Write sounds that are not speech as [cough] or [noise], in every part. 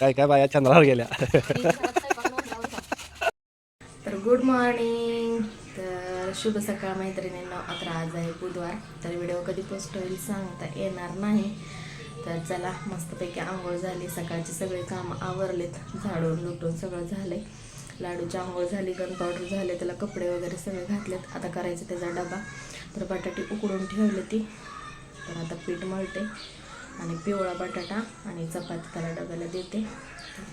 काय काय बाया चंद्रावर गेल्या. तर गुड मॉर्निंग तर शुभ सकाळ मैत्रिणींना. आता आज आहे बुधवार. तर व्हिडिओ कधी पोस्ट होईल सांगता येणार नाही. तर चला मस्तपैकी आंघोळ झाली. सकाळची सगळे कामं आवरलेत. झाडून लुटून सगळं झालंय. लाडूची आंघोळ झाली गन पावडर झाले त्याला कपडे वगैरे सगळे घातलेत. आता करायचं त्याचा डबा. तर बटाटे उकडून ठेवले ती. तर आता पीठ मळते. आणि पिवळा बटाटा आणि चपाती त्याला डब्याला देते.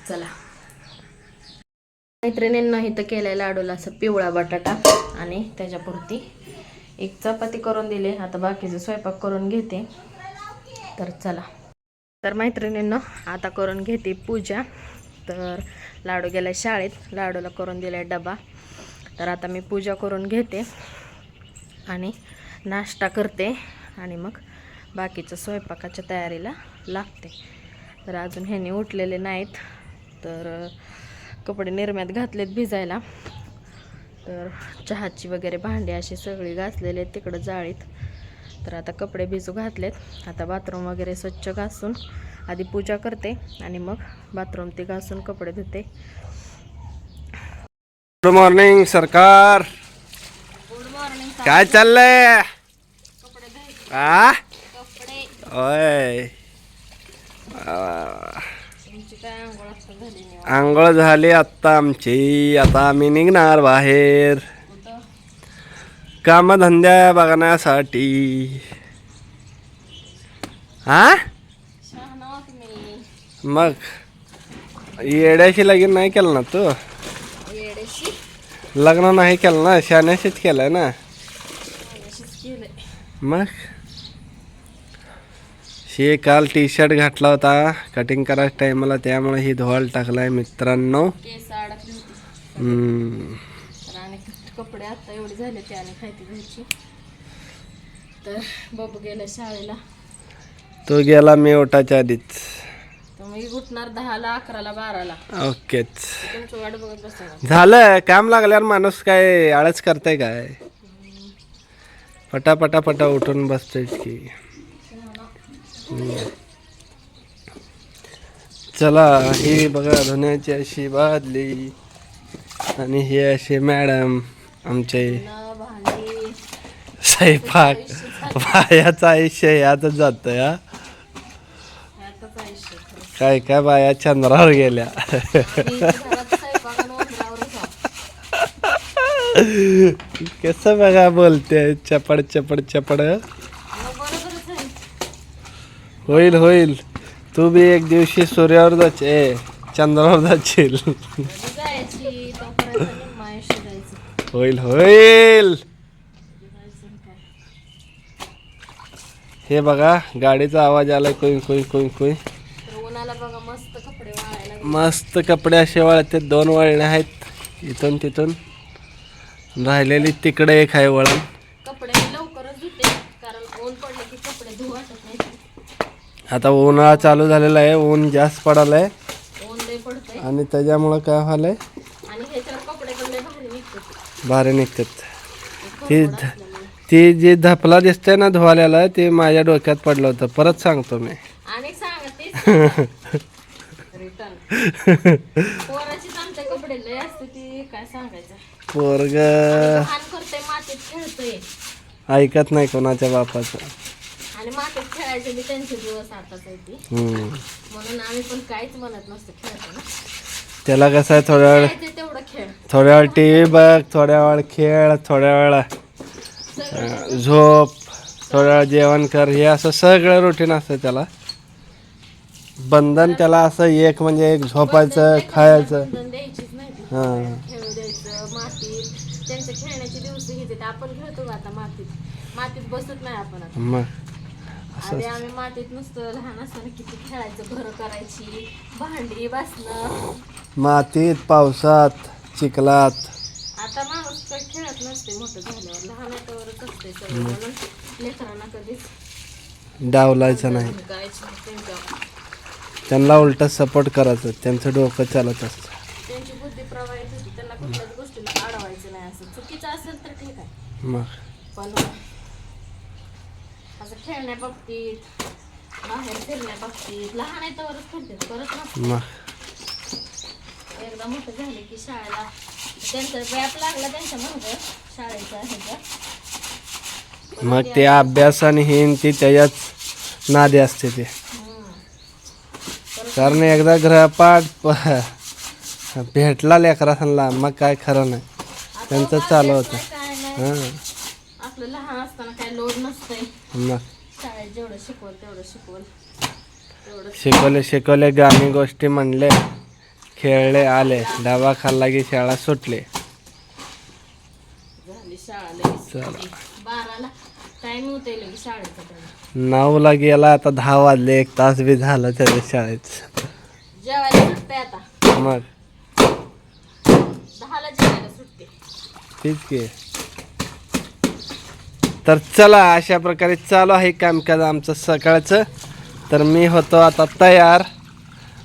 चला. मैत्रिणींना इथं केलेला लाडूला असं पिवळा बटाटा आणि त्याच्यापुरती एक चपाती करून दिली. आता बाकीचे स्वयंपाक करून घेते. तर चला. तर मैत्रिणींना आता करून घेते पूजा. तर लाडू गेला शाळेत. लाडूला करून दिलाय डबा. तर आता मी पूजा करून घेते आणि नाश्ता करते आणि मग बाकीच्या स्वयंपाकाच्या तयारीला लागते. तर अजून ह्याने उठलेले नाहीत. तर कपडे निरम्यात घातलेत भिजायला. तर चहाची वगैरे भांडी अशी सगळी घासलेले आहेत तिकडं जाळीत. तर आता कपडे भिजू घातलेत. आता बाथरूम वगैरे स्वच्छ घासून आधी पूजा करते आणि मग बाथरूम ते घासून कपडे धुते. गुड मॉर्निंग सरकार. गुड मॉर्निंग काय चाललंय? काय आंघोळ झाली आत्ता आमची. आता आम्ही निघणार बाहेर. कामधंद्या बघण्यासाठी. हा मग येड्याशी लगीन नाही केलं ना तू? लग्न नाही केलं ना? शाण्याशीच केलंय ना? मग? हे काल टी शर्ट घातला होता. कटिंग करायच्या टायमाला त्यामुळे ही धुवायला टाकलाय मित्रांनो. कपडे आता एवढे झाले ते आणि खायती घ्यायची. तर बाबू गेला शाळेला. तो गेला मी ओटाच्या आधीच मी उठणार दहाला अकराला बाराला. ओकेच. तुमची वाट बघत बसणार. झालं काम लागल्यावर माणूस काय आळस करताय काय? पटा पटा उठून बसतोय की. चला ही बघा धुण्याची अशी बादली आणि हे असे मॅडम आमचे स्वयंपाक बायाचं आयुष्य यातच जात या काय काय बाया चंद्रावर गेल्या. कसं बघा बोलते चपड चपड चपड. होईल होईल. तू बी एक दिवशी सूर्यावर जाच ए चंद्रावर जाशील जायची तोपर्यंत निम्म जायचं होईल होईल. हे बघा गाडीचा आवाज आलाय कोई कोई कोई कोई. तर उन्हाला बघा मस्त कपडे वाळायला मस्त कपडे असे वळते दोन वळणे आहेत इथून तिथून. राहिलेली तिकडे एक आहे वळण. कपडे मी लवकरच धुते कारण ऊन पडले की कपडे धुवू आता उन्हाळा चालू झालेला आहे ऊन जास्त लय पडतंय. आणि त्याच्यामुळं काय लय भारी निघतात. ते ती जी धपला दिसते ना धुवाल्याला ते माझ्या डोक्यात पडलं होतं. परत सांगतो मी. [laughs] पोरग. ऐकत नाही कोणाच्या बापाचं. आणि मातीत खेळायचे बी त्यांचे दिवस आताच हम्म. म्हणून आम्ही पण काहीच म्हणत नसतो खेळताना त्याला कसं आहे थोड्या वेळ खेळायचे तेवढं खेळ. थोड्या वेळ टी व्ही बघ थोड्या वेळ खेळ थोड्या वेळ अं, झोप थोड्या वेळ जेवण कर. हे असं सगळं रुटीन असतं त्याला. बंधन त्याला असं एक म्हणजे एक झोपायचं खायचं. बंधन द्यायचीच नाही ती. हां. खेळू द्यायचं मातीत. त्यांचे खेळण्याचे दिवस घेते आपण खेळतो का आता मातीत. मातीत बसत नाही आपण आता. मग? आधी आम्ही मातीत नुसतं लहान असताना किती खेळायचं घरं करायची भांडी बसणं मातीत पावसात चिखलात. आता माणूस तर खेळत नसते मोठं झाल्यावर. लहान याच्यावरच असते सगळं? म्हणून लेकरांना कधीच डावलायचं नाही. त्यांच्या त्यांना उलट सपोर्ट करायचं. त्यांचं डोकं चालत असतं. त्यांची बुद्धी प्रवाहित होती. त्यांना कुठल्याच गोष्टीला अडवायचं नाही असं. चुकीचं असेल तर ठीक आहे. मग? पण असं खेळण्या बाबतीत बाहेर फिरण्या बाबतीत लहान आहे तरच करते परत नसतं मग? जरा मोठं झाले की शाळेला त्यांचा व्याप लागला त्यांच्या मागं शाळेचा ह्याच्या. मग ते अभ्यास आणि हे ते त्याच्यात नादे असते ते. कारण एकदा ग्रहपाठ प- भेटला लेकरांना मग काय खरं नाही. त्यांचं चालू होतं. काय नाही. हां. आपलं लहान असताना काय लोड नसतंय. मग शाळेत जेवढं शिकवल तेवढं शिकवल. तेवढं शिकवले शिकवले गाणी गोष्टी म्हणले. खेळले आले. डबा खाल्ला की शाळा सुटली. झाली शाळा लगेच चला. बाराला टाइम होते लगेच शाळेचा टाइम नऊला गेला आता दहा वाजले. एक तास बी झाला त्याच्या शाळेत. जेवायला सुटते आता. मग? दहाला जेवायला सुटते तेच की. तर चला अशा प्रकारे चालू आहे कामकाज आमचं सकाळचं. तर मी होतो आता तयार.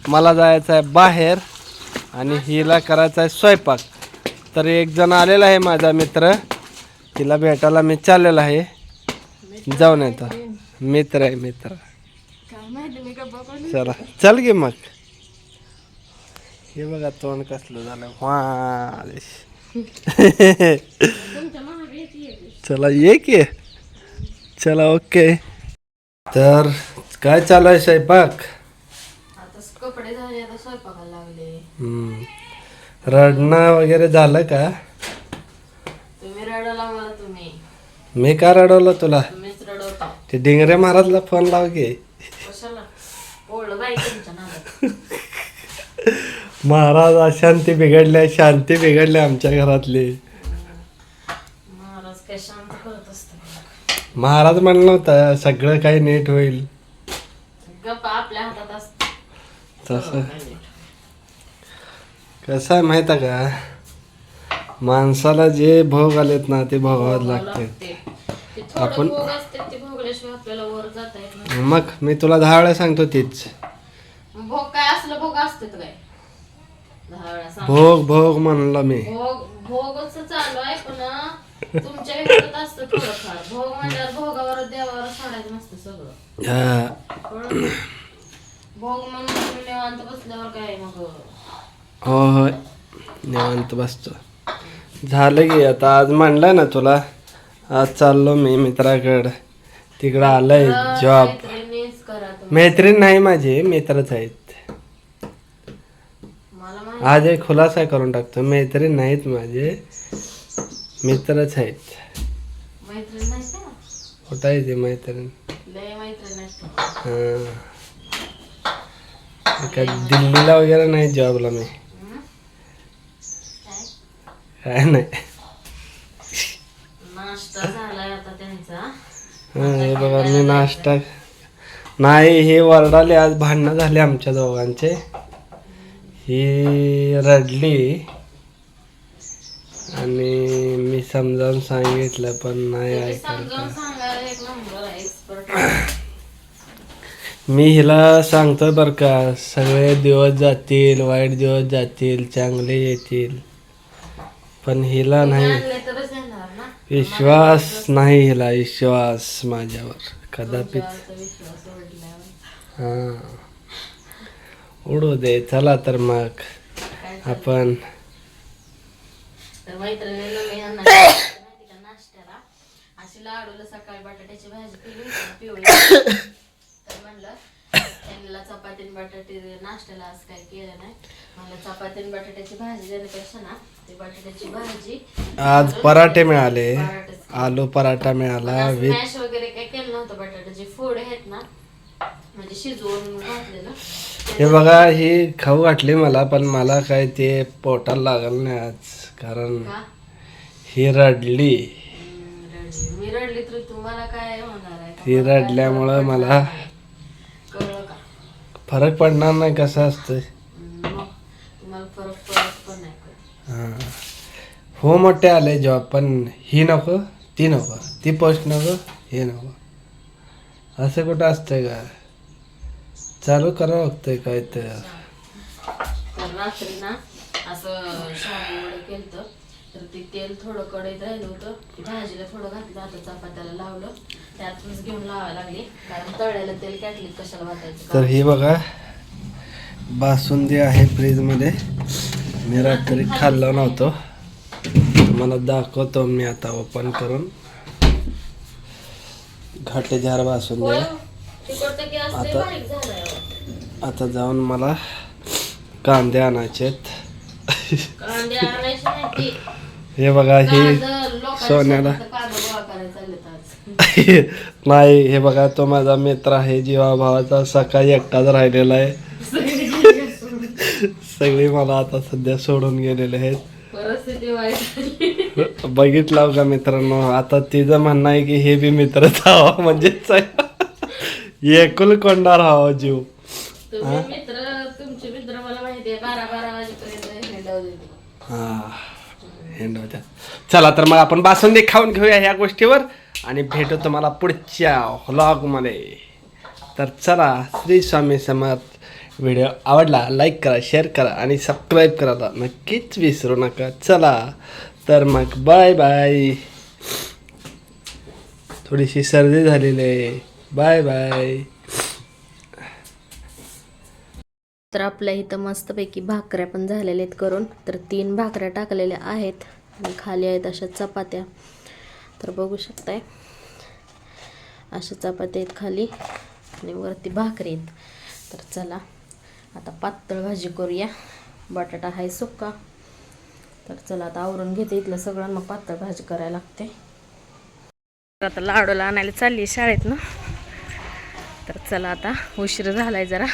मला जायचं आहे बाहेर आणि हिला करायचा आहे स्वयंपाक. तर एक जण आलेला आहे माझा मित्र. तिला भेटायला मी चाललेला आहे. जाऊन येतो मित्र आहे मित्र. चला चल गे मग. हे बघा तोंड कसलं झालं. वा [laughs] चला ये की. चला ओके. तर काय चालू आहे स्वयंपाक? आता कपडे झाले आता स्वयंपाकाला लागले. हम्म. रडणं वगैरे झालं का? तुम्ही रडवला मला तुम्ही. मी का रडवलं तुला? तुम्हीच रडवता. ते डिंगरे महाराजला फोन लाव की. कशाला? ओळलं बाई तुमच्या नादात. महाराज अशांती बिघडल्या शांती बिघडली आमच्या घरातली. महाराज काय शांत करत असतो महाराज म्हणलं होतं सगळं काही नीट होईल. गप्पा आपल्या हातात असत. तसं. कसं आहे माहीत आहे का? माणसाला जे भोग आलेत ना ते भोगावं लागते. थोडं आपण- भोग असते ते भोगल्याशिवाय आपल्याला वर जाता येत नाही. मग मी तुला दहा वेळा सांगतो तीच. भोग काय असलं भोग असते काय? दहा वेळा सांग. भोग भोग म्हणलं मी. भोग भोगच चालू आहे पण तुमच्या विरोधात असतं थोडंफार. भोग म्हणल्यावर भोगावर देवावर सोडायचं नसतं सगळं. हा. कळलं? भोग म्हणून तुम्ही निवांत बसल्यावर काय मग? हो होय निवांत बसतो. झालं की आता आज म्हणलं ना तुला? आज चाललो मी मित्राकडं. तिकडं आलंय जॉब मैत्रिणीच करा तुम्ही. मैत्रीण नाही माझी मित्रच आहेत. मला माहिती आज एक खुलासा करून टाकतो. मैत्रीण नाहीत माझे. मित्रच आहेत. मैत्रीण नाही का कुठं आहे ते मैत्रीण? लय मैत्रीण नाही हां. काय दिल्लीला वगैरे नाही जॉबला मी. काय? काय नाही. नाश्ता झालाय आता त्यांचा. हां हे बघा मी नाश्ता नाही हे वरडाले आज भांडणं झाले आमच्या दोघांचे. ही रडली. आणि मी समजावून सांगितलं पण नाही तुम्ही ऐकायला समजावून सांगायला एक नंबर आहे एक्सपर्ट मी हिला सांगतो बरं का सगळे दिवस जातील वाईट दिवस जातील चांगले येतील. पण हिला नाही. आणले तरच येणार ना? विश्वास नाही हिला विश्वास माझ्यावर. विश्वास सोडल्यावर हां. उडू दे चला तर मग. आपण तर मैत्रिणीला मी यांना [coughs] माहिती का नाश्त्याला. अशी लाडूला सकाळी बटाट्याची भाजी केली होती पिवळी. तर म्हणलं त्यांना चपाती आणि बटाटे नाश्त्याला आज काय केलं नाही. म्हणलं चपाती आणि बटाट्याची भाजी देण्यापेक्षा ना ते बटाट्याची भाजी आज पराठे मिळाले. आलू पराठा मिळाला विथ मॅश वगैरे काय केलं नव्हतं बटाट्याचे फोडे आहेत ना म्हणजे शिजवून घातलेलं. हे बघा ही खाऊ घातली मला पण मला काय ते पोटाला लागल नाही आज कारण का? ही रडली. हम्म, रडली. मी रडली तर तुम्हाला काय होणार आहे? ती रडल्यामुळं मला कळलं का? फरक पडणार नाही कसं असतं हम्म, मग तुम्हाला फरक पडत पण नाही कळत. हां. हो मोठे आले जॉब पण ही नको ती नको. ती पोस्ट नको हे नको. असं कुठं असतंय का? चालू करावं लागतंय काय तर. तर रात्री ना असं शाबू वडे केलं तर ते तेल थोडं कढईत राहिलं होतं. ते भाजीला थोडं घातलं. आता चपात्याला लावलं. त्यातूनच घेऊन लावायला लागली. कारण तळ्याला तेल कॅटलीत कशाला वाटायचं तर ही बघा बासुंदी आहे फ्रीजमध्ये. मी रात्री खाल्लो. नव्हतो. तुम्हाला दाखवतो मी आता ओपन करून. घाटे झार भासून द्या आता आता जाऊन मला कांदे आणायचे हे बघा हे सोन्याला. [laughs] नाही हे बघा तो माझा मित्र आहे जीवा भावाचा सकाळी एकटाच राहिलेला आहे. सगळे मला आता सध्या सोडून गेलेले आहेत. बघितलं का मित्रांनो? आता तिचं म्हणणं आहे की हे बी मित्रच [laughs] हवा म्हणजेच एकुल कोंडा राहावा जीव. तुम्ही मित्र तुमचे मित्र मला माहिती आहे बारा बारा वाजेपर्यंत. हा हेंडवत्या चला तर मग आपण बासुंदी खाऊन घेऊया ह्या गोष्टीवर आणि भेटू तुम्हाला पुढच्या व्लॉगमध्ये तर चला श्री स्वामी समर्थ व्हिडिओ आवडला लाईक करा शेअर करा आणि सबस्क्राईब करायला नक्कीच विसरू नका. चला तर मग बाय बाय थोडीशी सर्दी झालेली आहे. बाय बाय तर आपल्या इथं मस्तपैकी भाकऱ्या पण झालेल्या आहेत करून. तर तीन भाकऱ्या टाकलेल्या आहेत आणि खाली आहेत अशा चपात्या. तर बघू शकताय. अशा चपात्या आहेत खाली आणि वरती भाकरी आहेत. तर चला आता पातळ भाजी करूया. बटाटा आहे सुक्का. तर चला आता आवरून घेते इथलं सगळं मग पातळ भाजी करायला लागते. तर आता लाडूला आणायला चालली शाळेत ना तर चला आता उशीर झालाय जरा.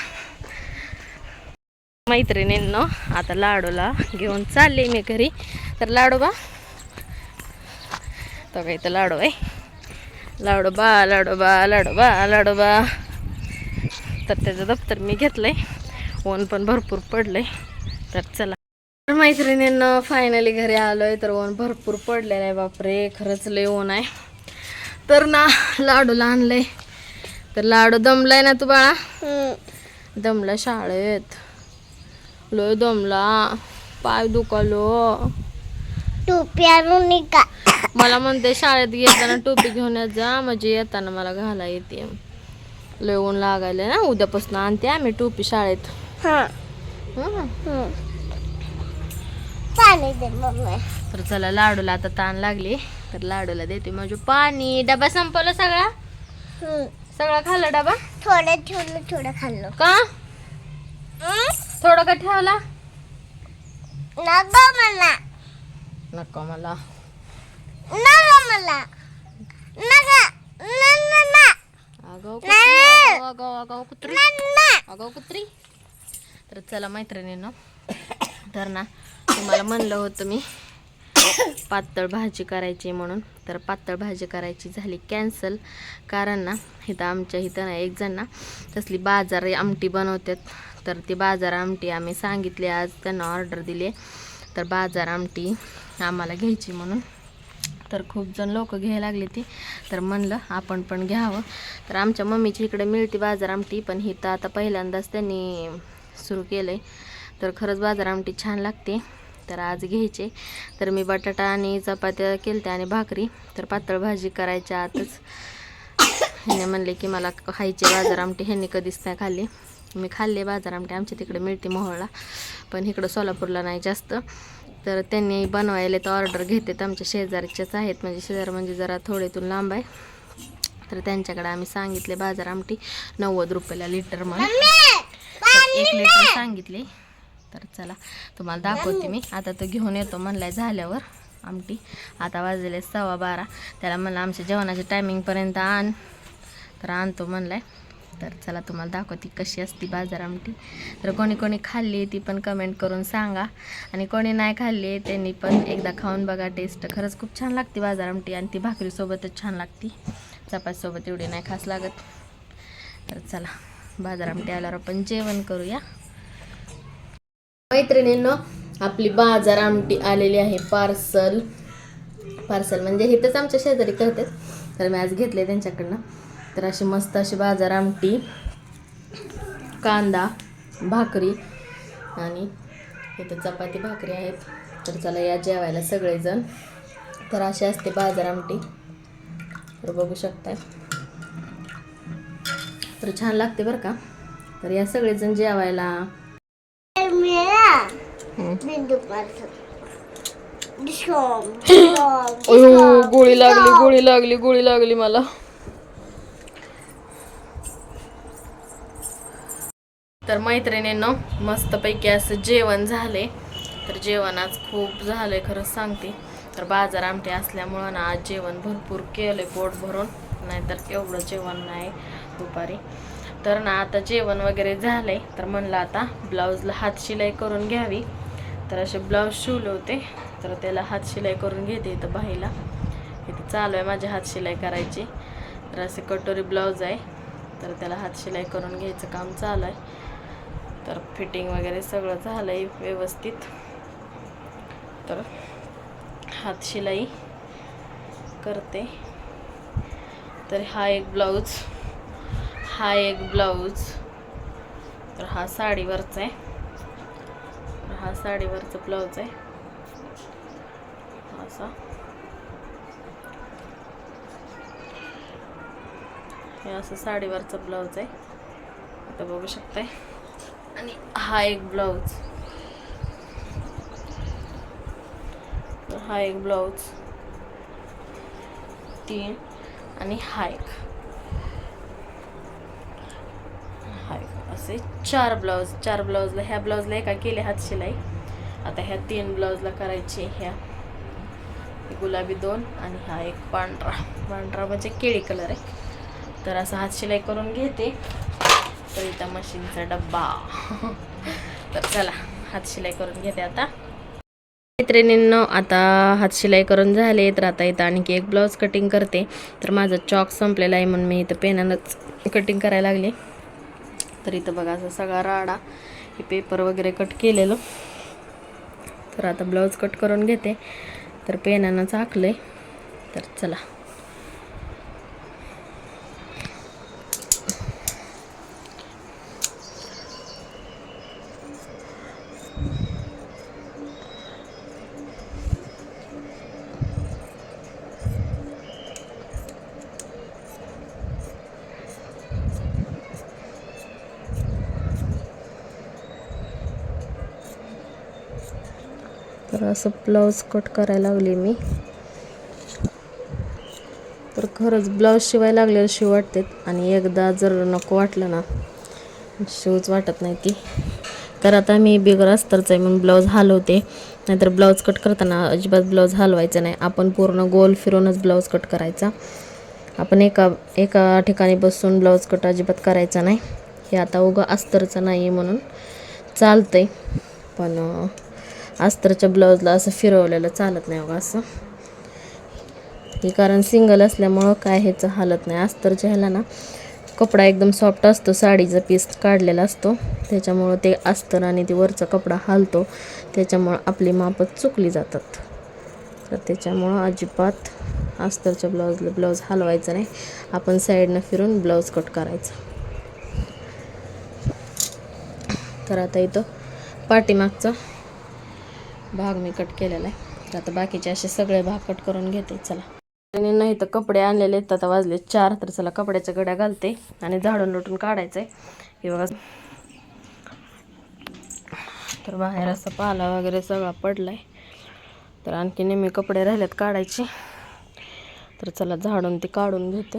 मैत्रिणींनो आता लाडूला घेऊन चालले मी घरी. तर लाडू बा. तो काही तर लाडू आहे? लाडू बा लाडू बा लाडू बा लाडू बा. तर त्याचं दप्तर मी घेतलंय. ऊन पण भरपूर पडलंय. तर चला. तर मैत्रिणींना फायनली घरी आलोय. तर ऊन भरपूर पडलेलं आहे. बापरे खरंच लय ऊन आहे. तर ना लाडूला आणलंय. तर लाडू दमलाय ना तू बाळा? दमला शाळेत. लय दमला. पाय दुखालो टोप्या मला म्हणते शाळेत येताना टोपी घेऊन येत जा. म्हणजे येताना मला घाला येते. लय ऊन लागायला ना. उद्यापासून आणते आम्ही टोपी शाळेत. हा. हं. पाणी दे मम्मी तर चला लाडूला आता ताण लागली. तर लाडूला देते माझं पाणी. डबा संपवला सगळा. सगळा खाल्ला डबा? थोडं ठेवलं थोडं खाल्लं. का? थोडं का ठेवला? नको मला. नको मला. नको मला. नका. न- न- न. अगं कुत्री, अगं अगं अगं कुत्री. न- अगं कुत्री. तर चला मैत्रिणीनं तर ना तुम्हाला म्हणलं होतं मी पातळ भाजी करायची म्हणून. तर पातळ भाजी करायची झाली कॅन्सल. कारण ना इथं आमच्या इथं ना एक जण ना तसली बाजार आमटी बनवतात. तर ती बाजार आमटी आम्ही सांगितली आज त्यांना ऑर्डर दिली. तर बाजार आमटी आम्हाला घ्यायची म्हणून. तर खूप जण लोक घ्यायला लागली ती. तर म्हणलं आपण पण घ्यावं. तर आमच्या मम्मीची इकडे मिळते बाजार आमटी पण ही तर आता पहिल्यांदाच त्यांनी सुरू केलं आहे तर खरंच बाजार आमटी छान लागते. तर आज घ्यायचे. तर मी बटाटा आणि चपात्या केलत्या आणि भाकरी. तर पातळ भाजी करायच्या आतच. [coughs] ह्याने म्हणले की मला खायचे बाजार आमटी ह्यांनी कधीच नाही खाल्ली. मी खाल्ले बाजार आमटी आमच्या तिकडे मिळते मोहळला पण इकडं सोलापूरला नाही जास्त. तर त्यांनी बनवायला तर ऑर्डर घेतात आमच्या शेजारच्याच आहेत. म्हणजे शेजार म्हणजे जरा थोडेतून लांब आहे. तर त्यांच्याकडे आम्ही सांगितले बाजार आमटी नव्वद रुपयाला लिटर म्हणून एक लिटर सांगितले. तर चला तुम्हाला दाखवते मी. आता तो घेऊन येतो म्हणलाय झाल्यावर आमटी. आता वाजले सव्वा बारा. त्याला म्हणलं आमच्या जेवणाच्या टायमिंगपर्यंत आण. तर आणतो म्हणलाय. तर चला तुम्हाला दाखवते कशी असती बाजार आमटी तर कोणी कोणी खाल्ली ती पण कमेंट करून सांगा. आणि कोणी नाही खाल्ली त्यांनी पण एकदा खाऊन बघा टेस्ट खरंच खूप छान लागते बाजार आमटी आणि ती भाकरीसोबतच छान लागते. चपातीसोबत एवढी नाही खास लागत. तर चला बाजार आमटी आल्यावर आपण जेवण करूया. मैत्रिणींनो आपली बाजार आमटी आलेली आहे पार्सल पार्सल म्हणजे इथंच आमच्या शेजारी करतात. तर मी आज घेतले त्यांच्याकडनं. तर अशी मस्त अशी बाजार आमटी कांदा भाकरी आणि इथं चपाती भाकरी आहेत. तर चला या जेवायला सगळेजण. तर अशी असते बाजार आमटी. तर बघू शकताय. तर छान लागते बरं का? तर या सगळेजण जेवायला. गोळी लागली गोळी लागली गोळी लागली मला. तर मैत्रिणींनो मस्तपैकी असं जेवण झाले. तर जेवण आज खूप झालंय खरंच सांगते. तर बाजार आमटे असल्यामुळं ना आज जेवण भरपूर केलं पोट भरून. नाहीतर एवढं जेवण नाही दुपारी. तर ना आता जेवण वगैरे झालंय. तर म्हणलं आता ब्लाऊजला हात शिलाई करून घ्यावी. तर असे ब्लाऊज शिवले होते. तर त्याला हात शिलाई करून घेते इथं बाईला. इथं चालू आहे माझी हात शिलाई करायची. तर असे कटोरी ब्लाऊज आहे. तर त्याला हात शिलाई करून घ्यायचं काम चालू आहे. तर फिटिंग वगैरे सगळं झालं आहे व्यवस्थित. तर हात शिलाई करते. तर हा एक ब्लाऊज हा एक ब्लाऊज. तर हा साडीवरचा आहे. तर हा साडीवरचा ब्लाऊज आहे. असा. हे असं साडीवरचा ब्लाऊज आहे. आता बघू शकताय. आणि हा एक ब्लाऊज. हा एक ब्लाऊज. तीन आणि हा एक. हा एक. असे चार ब्लाऊज चार ब्लाऊजला ह्या ब्लाऊजला एका केले हात शिलाई. आता ह्या तीन ब्लाऊजला करायची ह्या. गुलाबी दोन आणि हा एक पांढरा. पांढरा म्हणजे केळी कलर आहे. तर असं हात शिलाई करून घेते. तर इथं मशीनचा डब्बा. तर चला हात शिलाई करून घेते आता. मैत्रिणींनो आता हात शिलाई करून झाले तर आता इथं आणखी एक ब्लाऊज कटिंग करते. तर माझं चॉक संपलेला आहे म्हणून मी इथं पेनानंच कटिंग करायला लागले. तर इथं बघा असं सगळा राडा हे पेपर वगैरे कट केलेलं. तर आता ब्लाऊज कट करून घेते. तर पेनानच आखलं आहे तर चला. तर असं ब्लाऊज कट करायला लागली मी. तर खरंच ब्लाऊज शिवायला लागलेलं शिव वाटते आणि एकदा जर नको वाटलं ना शिवच वाटत नाही ती. तर आता मी बिगर अस्तरचं आहे म्हणून ब्लाऊज हलवते. नाहीतर ब्लाऊज कट करताना अजिबात ब्लाऊज हलवायचं नाही. आपण पूर्ण गोल फिरूनच ब्लाऊज कट करायचा. आपण एका एका ठिकाणी बसून ब्लाऊज कट अजिबात करायचा नाही. हे आता उगं अस्तरचं नाही आहे म्हणून आहे पण अस्तरच्या ब्लाऊजला असं फिरवलेलं चालत नाही बघा असं. हे कारण सिंगल असल्यामुळं काय ह्याचं हालत नाही. अस्तरच्या ह्याला ना कपडा एकदम सॉफ्ट असतो. साडीचा पीस काढलेला असतो. त्याच्यामुळं ते अस्तर आणि ते वरचा कपडा हालतो. त्याच्यामुळं आपली मापच चुकली जातात. तर त्याच्यामुळं अजिबात अस्तरच्या ब्लाऊजला ब्लाऊज हलवायचा नाही. आपण साईडनं फिरून ब्लाऊज कट करायचा. तर आता इथं पाठीमागचा भाग मी कट केलेला आहे. तर आता बाकीचे असे सगळे भाग कट करून घेते. चला. नाही तर कपडे आणलेले आहेत. आता वाजले चार. तर चला कपड्याच्या गड्या घालते आणि झाडून लोटून काढायचं आहे बघा. तर बाहेर असा पाला वगैरे सगळा पडलाय. तर आणखी नेहमी कपडे राहिलेत काढायचे. तर चला झाडून ते काढून घेते.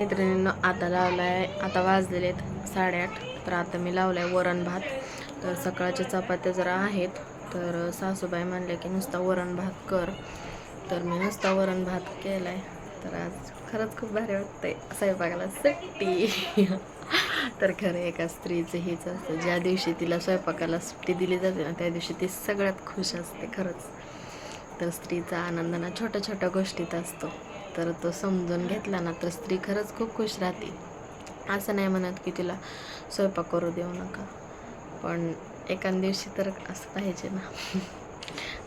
मैत्रिणींना आता लावलाय. आता वाजलेले आहेत साडेआठ. तर आता मी लावलाय वरण भात. तर सकाळच्या चपात्या जरा आहेत. तर सासूबाई म्हणले की नुसता वरण भात कर. तर मी नुसता वरण भात केला आहे तर आज खरंच खूप भारी वाटतंय स्वयंपाकाला सुट्टी. [laughs] तर खरं एका स्त्रीचं हेच असतं. ज्या दिवशी तिला स्वयंपाकाला सुट्टी दिली जाते ना त्या दिवशी ती सगळ्यात खुश असते खरंच. तर स्त्रीचा आनंद ना छोट्या छोट्या गोष्टीत असतो. तर तो समजून घेतला ना तर स्त्री खरंच खूप खुश राहते. असं नाही म्हणत की तिला स्वयंपाक करू देऊ नका. पण एका दिवशी तर असं पाहिजे ना.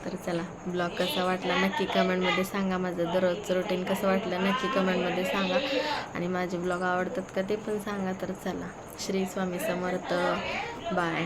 तर चला ब्लॉग कसा वाटला नक्की कमेंटमध्ये सांगा. माझं दररोजचं रुटीन कसं वाटलं नक्की कमेंटमध्ये सांगा. आणि माझे ब्लॉग आवडतात का ते पण सांगा. तर चला श्री स्वामी समर्थ. बाय